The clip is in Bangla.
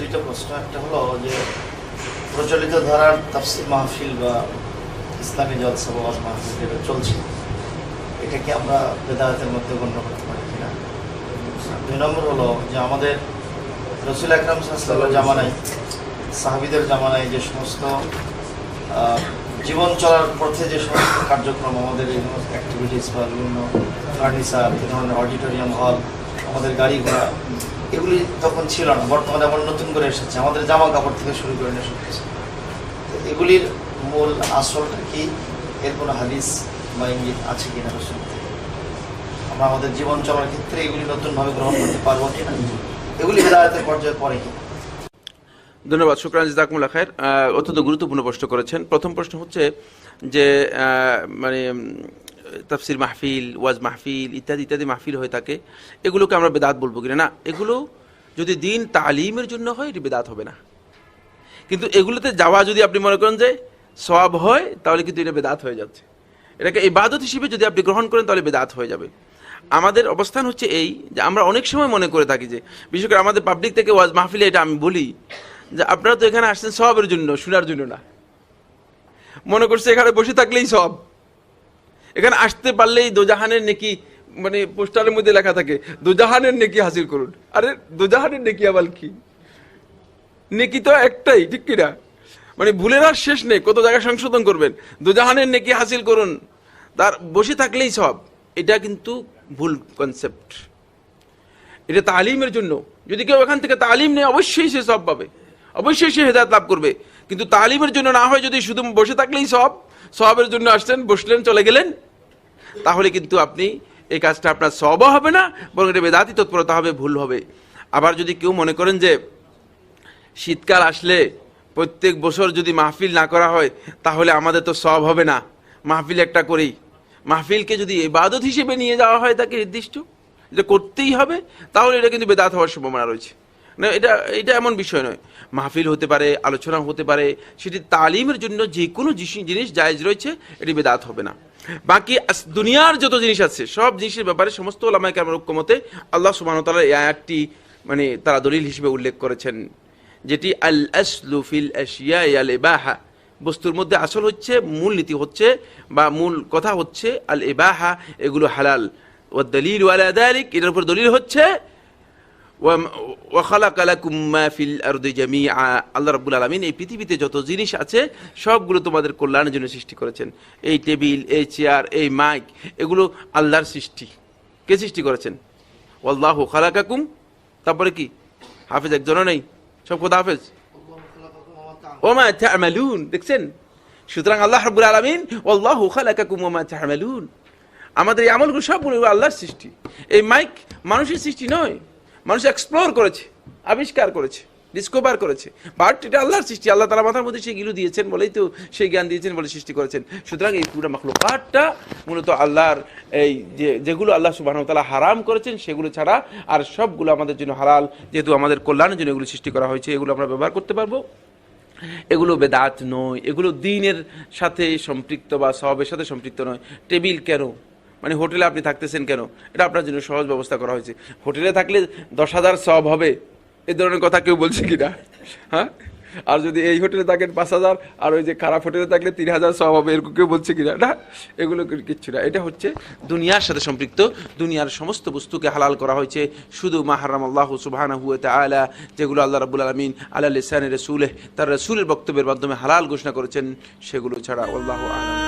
দুইটা প্রশ্ন, একটা হলো যে প্রচলিত ধারার তাফসির মাহফিল বা ইসলামী জলসা মাহফিল যেটা চলছে, এটা কি আমরা বেদায়তের মধ্যে গণ্য করতে পারি কিনা? দুই নম্বর হলো যে আমাদের রসুল আকরাম সাল্লাহ জামানায়, সাহাবিদের জামানায় যে সমস্ত জীবন চলার পথে যে সমস্ত কার্যক্রম, আমাদের এই সমস্ত অ্যাক্টিভিটিস বা বিভিন্ন ফার্নিচার ধরনের অডিটোরিয়াম হল আমাদের গাড়ি ঘোড়া এগুলি তখন ছিল না, বর্তমানে আবার নতুন করে এসেছে, আমাদের জামা কাপড় থেকে শুরু করে নিয়ে। তো এগুলির মূল আসলটা কি? এর কোনো হাদিস বা ইঙ্গিত আছে কিনা রসুল? আমরা আমাদের জীবন চলার ক্ষেত্রে এগুলি নতুনভাবে গ্রহণ করতে পারব কিনা? এগুলি বেদায়তের পর্যায়ে পড়ে কিনা? ধন্যবাদ, শুক্রান জাকুমুল্লা খায়ের অত্যন্ত গুরুত্বপূর্ণ প্রশ্ন করেছেন। প্রথম প্রশ্ন হচ্ছে যে মানে তাফসির মাহফিল, ওয়াজ মাহফিল, ইত্যাদি ইত্যাদি মাহফিল হয়ে থাকে, এগুলোকে আমরা বেদাত বলব কিনা? না, এগুলো যদি দিন তালিমের জন্য হয়, এটি বেদাত হবে না। কিন্তু এগুলোতে যাওয়া যদি আপনি মনে করেন যে সব হয়, তাহলে কিন্তু এটা বেদাত হয়ে যাচ্ছে। এটাকে ইবাদত হিসেবে যদি আপনি গ্রহণ করেন, তাহলে বেদাত হয়ে যাবে। আমাদের অবস্থান হচ্ছে এই যে আমরা অনেক সময় মনে করে থাকি যে, বিশেষ করে আমাদের পাবলিক থেকে ওয়াজ মাহফিলে এটা আমি বলি, যে আপনারা তো এখানে আসছেন সবের জন্য, শোনার জন্য না। মনে করছে এখানে বসে থাকলেই সব এখানে আসতে পারলেই দোজাহানের নেকি মানে পোস্টারের মধ্যে লেখা থাকে, দোজাহানের নেকি হাসিল করুন। আরে, দোজাহানের নেকি আবার কি? নেকি তো একটাই, ঠিক কিনা? মানে ভুলের আর শেষ নেই, কত জায়গায় সংশোধন করবেন? দোজাহানের নেকি হাসিল করুন। তার বসে থাকলেই সব। এটা কিন্তু ভুল কনসেপ্ট এটা তালিমের জন্য। যদি কেউ এখান থেকে তালিম নেয়, অবশ্যই সে সব পাবে। অবশ্যই সে হেদায়ত লাভ করবে। কিন্তু তালিমের জন্য না হয় যদি শুধু বসে থাকলেই সব, সবের জন্য আসলেন, বসলেন, চলে গেলেন তাহলে কিন্তু আপনি এই কাজটা আপনার সবও হবে না, বরং এটা বেদাতি তৎপরতা হবে, ভুল হবে। আবার যদি কেউ মনে করেন যে শীতকাল আসলে প্রত্যেক বছর যদি মাহফিল না করা হয়, তাহলে আমাদের তো সব হবে না। মাহফিল একটা করেই। মাহফিলকে যদি এবাদত হিসেবে নিয়ে যাওয়া হয় তাকে নির্দিষ্ট, এটা করতেই হবে, তাহলে এটা কিন্তু বেদাত হওয়ার সম্ভাবনা রয়েছে। না, এটা এটা এমন বিষয় নয়। মাহফিল হতে পারে আলোচনা হতে পারে, সেটি তালিমের জন্য যে কোনো জিনিস জায়েজ রয়েছে, এটি বেদাত হবে না। বাকি দুনিয়ার যত জিনিস আছে, সব জিনিসের ব্যাপারে সমস্ত ওলামায় কেমন ঐক্যমতে আল্লাহ সুবাহ তালা এই আয়াতটি মানে তারা দলিল হিসেবে উল্লেখ করেছেন। যেটি আল আসলু ফিল আশিয়া আল ইবাহা। বস্তুর মধ্যে আসল হচ্ছে, মূল নীতি হচ্ছে, বা মূল কথা হচ্ছে আল ইবাহা, এগুলো হালাল। ও দলিল ওয়ালা দালিক, এটার উপর দলিল হচ্ছে আল্লাহ রাব্বুল আলামিন এই পৃথিবীতে যত জিনিস আছে, সবগুলো তোমাদের কল্যাণের জন্য সৃষ্টি করেছেন। এই টেবিল, এই চেয়ার, এই মাইক, এগুলো আল্লাহর সৃষ্টি। কে সৃষ্টি করেছেন? ওয়াল্লাহু খালাকাকুম। তারপরে কি? হাফেজ একজনও নেই। সব কথা হাফেজ? ওমা তা'মালুন। দেখছেন? সুতরাং আল্লাহ রাব্বুল আলামিন, ওয়াল্লাহু খালাকাকুম ওমা তা'মালুন। আমাদের এই আমলগুলো সবগুলো আল্লাহর সৃষ্টি। এই মাইক মানুষের সৃষ্টি নয়। মানুষ এক্সপ্লোর করেছে, আবিষ্কার করেছে ডিসকভার করেছে। বাট এটা আল্লাহর সৃষ্টি, আল্লাহ তালা মাথার মধ্যে সেই গিলু দিয়েছেন বলেই তো সেই জ্ঞান দিয়েছেন বলে সৃষ্টি করেছেন। সুতরাং এই পুরো মাখলুকাতটা মূলত আল্লাহর এই যে, যেগুলো আল্লাহ সুবাহ তালা হারাম করেছেন, সেগুলো ছাড়া আর সবগুলো আমাদের জন্য হালাল। যেহেতু আমাদের কল্যাণের জন্য এগুলো সৃষ্টি করা হয়েছে, এগুলো আমরা ব্যবহার করতে পারব। এগুলো বেদাত নয়, এগুলো দিনের সাথে সম্পৃক্ত বা সবের সাথে সম্পৃক্ত নয়। টেবিল কেন? মানে হোটেলে আপনি থাকতেছেন কেন? এটা আপনার জন্য সহজ ব্যবস্থা করা হয়েছে। হোটেলে থাকলে দশ হাজার সব হবে। এ ধরনের কথা কেউ বলছে কি না হ্যাঁ? আর যদি এই হোটেলে থাকেন পাঁচ হাজার, আর ওই যে খারাপ হোটেলে থাকলে তিন হাজার সব হবে, এরকম কেউ বলছে কিনা? না? এগুলো কিচ্ছু না। এটা হচ্ছে দুনিয়ার সাথে সম্পৃক্ত। দুনিয়ার সমস্ত বস্তুকে হালাল করা হয়েছে। শুধু মাহারাম আল্লাহ সুবাহানা হুয়ে আলা যেগুলো আল্লাহ রাবুল আলমিন আল্লাহ লিসানের রসুলে তার রসুলের বক্তব্যের মাধ্যমে হালাল ঘোষণা করেছেন, সেগুলো ছাড়া আল্লাহ আলম।